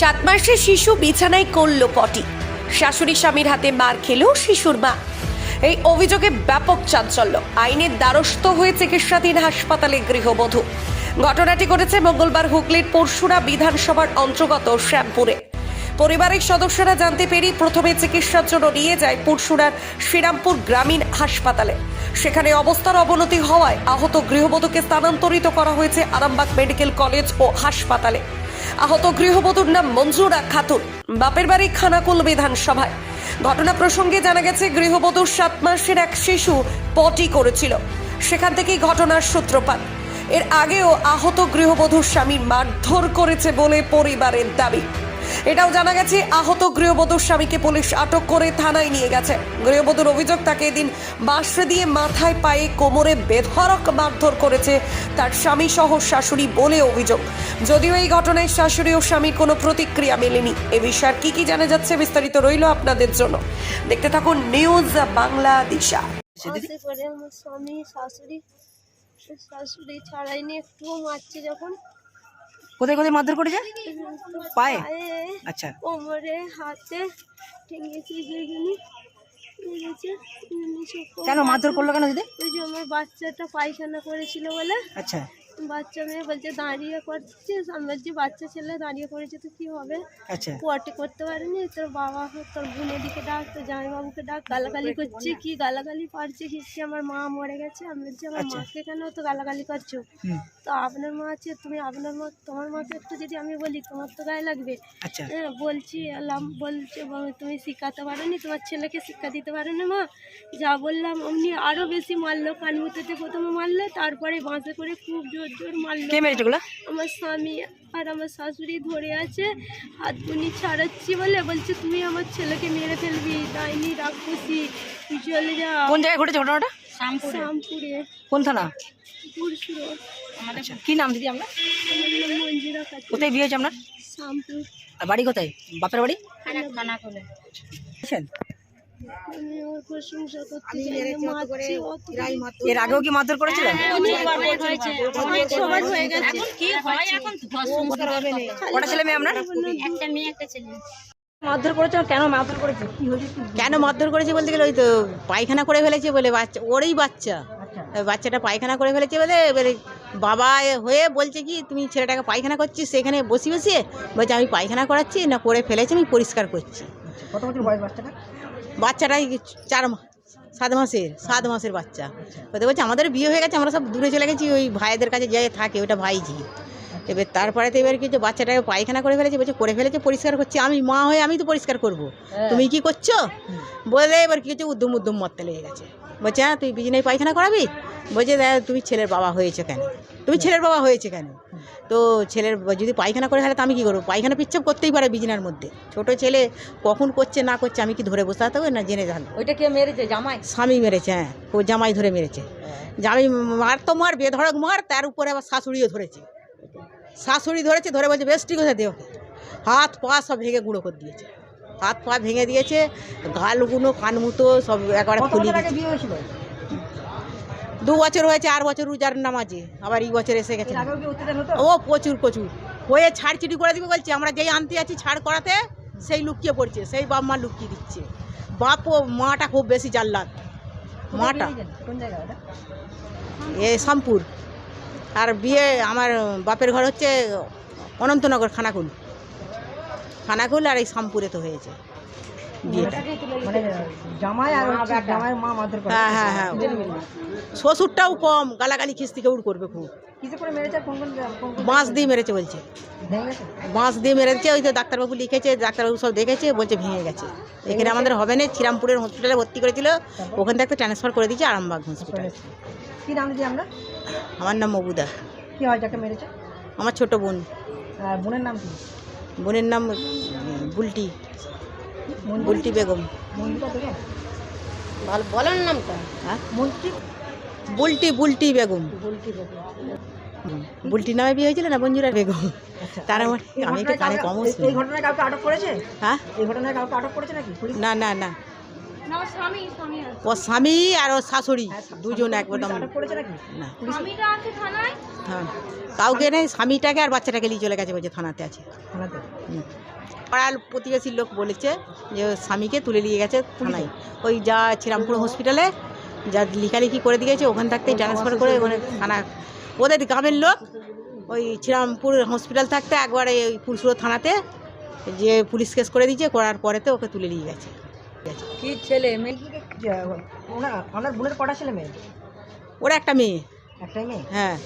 সাত মাসের শিশু বিছানায় করল পটি। শাশুড়ি স্বামীর হাতে মার খেলেও শিশুর মা। এই অভিযোগে ব্যাপক চাঞ্চল্য। আইনের দ্বারস্থ হয়ে চিকিৎসাধীন হাসপাতালে গৃহবধূ। ঘটনাটি ঘটেছে মঙ্গলবার হুগলির পরশুরা বিধানসভার অন্তর্গত শ্যামপুরে। পরিবারের সদস্যরা জানতে পেরে প্রথমে চিকিৎসার জন্য নিয়ে যায় পুরসুরার শ্রীরামপুর গ্রামীণ হাসপাতালে। সেখানে অবস্থার অবনতি হওয়ায় আহত গৃহবধূকে স্থানান্তরিত করা হয়েছে আরামবাগ মেডিকেল কলেজ ও হাসপাতালে। আহত গৃহবধূর নাম মঞ্জুরা খাতুন। বাপের বাড়ি খানাকুল বিধানসভায়। ঘটনা প্রসঙ্গে জানা গেছে, গৃহবধূর সাত মাসের এক শিশু পটি করেছিল। সেখান থেকেই ঘটনার সূত্রপাত। এর আগেও আহত গৃহবধূর স্বামী মারধর করেছে বলে পরিবারের দাবি। এটাও জানা গেছে আহত গৃহবধূর স্বামীকে পুলিশ আটক করে থানায় নিয়ে গেছে। গৃহবধূর অভিযোগ তাকে এদিন বাঁশে দিয়ে মাথায় পায়ে কোমরে বেধরক মারধর করেছে তার স্বামী সহ শাশুড়ি বলে অভিযোগ। যদিও এই ঘটনায় শাশুড়ি ও স্বামীর কোনো প্রতিক্রিয়া মেলেনি। এ বিষয়ে কি কি জানা যাচ্ছে বিস্তারিত রইল আপনাদের জন্য। দেখতে থাকুন নিউজ বাংলা দিশা। শাশুড়ি শাশুড়ি ছাড়াইনি একটুও মারছে যখন। কোথায় কোথায় মারধর করেছে? পায়ে? আচ্ছা। কোমরে হাতে কেন মারধর করল কেন দিদি? ওই যে আমার বাচ্চাটা পায়খানা করেছিল বলে। আচ্ছা। বাচ্চা মেয়ে বলছে দাঁড়িয়ে করছে আমার যে বাচ্চা ছেলে দাঁড়িয়ে করেছে তো কি হবে? আচ্ছা। পটে করতে পারেনি তোর বাবা হোক তোর বোনের দিকে ডাক তোর জামাইবাবুকে ডাক গালাগালি করছে কি গালাগালি পারছে কি আমার মা মরে গেছে আমি বলছি আমার আচ্ছা। মাকে কেন তো গালাগালি করছ? হুম। তো আপনার মা আছে তুমি আপনার মা তোমার মাকে একটু যদি আমি বলি তোমার তো গায়ে লাগবে। আচ্ছা। হ্যাঁ বলছি এলাম বলছে "বাবা, তুমি শিখাতে পারোনি তোমার ছেলেকে শিক্ষা দিতে পারো না মা। যা বললাম অমনি আরও বেশি মারলো কানমুতেতে প্রথমে মারলো তারপরে বাঁশে করে খুব জোর জোর মারলো কে মেরেছে ওগুলা? আমার স্বামী আর আমার শাশুড়ি ধরে আছে হাত বুনি ছাড়াচ্ছি বলে বলছে তুই আমার ছেলেকে মেরে ফেলবি ডাইনি রাক্ষসী তুই চলে যা। কোন জায়গায় ঘটেছে ঘটনাটা? শ্যামপুরে। কোন থানা? পুরসুর। আচ্ছা কি নাম দিদি আমার কোথায় বিয়ে হয়েছে আপনার? শ্যামপুর। আর বাড়ি কোথায়? বাপের বাড়ি? খানা এর আগেও কি মারধর হয়ে কটা ছেলে মেয়ে আপনার? মারধর করেছে কেন মারধর করেছে? কেন মারধর করেছে বলতে গেলে ওই তো পায়খানা করে ফেলেছে বলে বাচ্চা ওরই বাচ্চা। আচ্ছা। বাচ্চাটা পায়খানা করে ফেলেছে বলে এবারে বাবা হয়ে বলছে কি তুমি ছেলেটাকে পায়খানা করছিস সেখানে বসে বসিয়ে বলছে আমি পায়খানা করাচ্ছি না করে ফেলেছি আমি পরিষ্কার করছি। কত বছর বয়স বাচ্চাটা বাচ্চাটাই চার সাত মাসের সাত মাসের বাচ্চা। ওদের বলছে আমাদের বিয়ে হয়ে গেছে আমরা সব দূরে চলে গেছি ওই ভাইদের কাছে যে থাকে ওটা ভাইজি। এবার তারপরে তো এবার কি কিছু বাচ্চাটাকে পায়খানা করে ফেলেছে বলছে করে ফেলেছে পরিষ্কার করছি আমি মা হয়ে আমি তো পরিষ্কার করব। তুমি কি করছ? বলে এবার কি হচ্ছে উদ্যম উদ্যম মরতে লেগে গেছে। বলছে হ্যাঁ তুই বিজনেই পায়খানা করাবি? বলছে তুমি ছেলের বাবা হয়েছে কেন? তুমি ছেলের বাবা হয়েছে কেন? তো ছেলের যদি পায়খানা করে ফেলে তো আমি কী করব? পায়খানা পিচ্ছাপ করতেই পারে বিজনার মধ্যে। ছোট ছেলে কখন করছে না করছে আমি কি ধরে বসে থাকতে হবে না জেনে জানব ওইটা কে মেরেছে? জামাই? স্বামী মেরেছে হ্যাঁ। ও জামাই ধরে মেরেছে। জামাই মার তো মার বেধড়ক মার তার উপরে আবার শাশুড়িও ধরেছে। শাশুড়ি ধরেছে ধরে বলছে বেশ ঠিক আছে দেহ হাত পা সব ভেঙে গুঁড়ো করে দিয়েছে। হাত পা ভেঙে দিয়েছে গালগুলো কানমুতো সব একবারে দিয়েছে। বিয়ে হয়েছিল? দু বছর হয়েছে আর বছর রোজার নামাজে আবার এই বছর এসে গেছে। ও প্রচুর প্রচুর। হয়ে ছাড় চিটি করে দিবে বলছে আমরা যেই আনতে আছি ছাড় করাতে সেই লুকিয়ে পড়ছে সেই বাপ মা লুকিয়ে দিচ্ছে। বাপ ও মাটা খুব বেশি জাল্লাদ। মাটা। এ শামপুর আর বিয়ে আমার বাপের ঘর হচ্ছে অনন্তনগর খানাকুল। খানাকুল আর এই শামপুরে তো হয়েছে। হ্যাঁ হ্যাঁ হ্যাঁ। শ্বশুরটাও কম গালাগালি খিস্তিকে উড় করবে খুব। বাঁশ দিয়ে মেরেছে বলছে। বাঁশ দিয়ে মেরেছে ওই তো ডাক্তারবাবু লিখেছে ডাক্তারবাবু সব দেখেছে বলছে ভেঙে গেছে। এখানে আমাদের হবে না শ্রীরামপুরের হসপিটালে ভর্তি করেছিল ওখান থেকে ট্রান্সফার করে দিয়েছে আরামবাগ হসপিটালে কি নাম দিদি আমরা আমার নাম মবুদা। কি হয় যাকে মেরেছে? আমার ছোট বোন। বোনের নাম কি? বোনের নাম বুলটি। বুলটি বেগম। ভালো বলার নামটা? হ্যাঁ? বুলটি বুলটি বেগম। দেখে হুম। বুলটি নামে বিয়ে হয়েছিল না মঞ্জুরা বেগম? আচ্ছা। তার মানে আমি একটু কানে কাউকে- কম এই- এই ঘটনায় কাউকে আটক করেছে? হ্যাঁ? এই ঘটনায় কাউকে আটক করেছে নাকি না না না। স্বামী স্বামী আছে। ওর স্বামী আর ওর শাশুড়ি দুজন একদম আটক না। স্বামীটা আছে থানায়। হ্যাঁ। কাউকে নেই স্বামীটাকে আর বাচ্চাটাকে নিয়ে চলে গেছে বলছে থানাতে আছে। থানাতে। পাড়ার প্রতিবেশীর লোক বলেছে যে স্বামীকে তুলে নিয়ে গেছে থানায়। ওই যা শ্রীরামপুর হসপিটালে যা লিখালিখি করে দিয়েছে ওখান থাকতেই ট্রান্সফার করে ওখানে থানা। ওদের গ্রামের লোক ওই শ্রীরামপুর হসপিটাল থাকতে একবারে ওই পুরসুর থানাতে যে পুলিশ কেস করে দিয়েছে করার পরেতে ওকে তুলে নিয়ে গেছে। কি ছেলে মেয়ে? ওনার ওনার বোনের কটা ছেলে মেয়ে? ওরা একটা মেয়ে। একটাই মেয়ে? হ্যাঁ।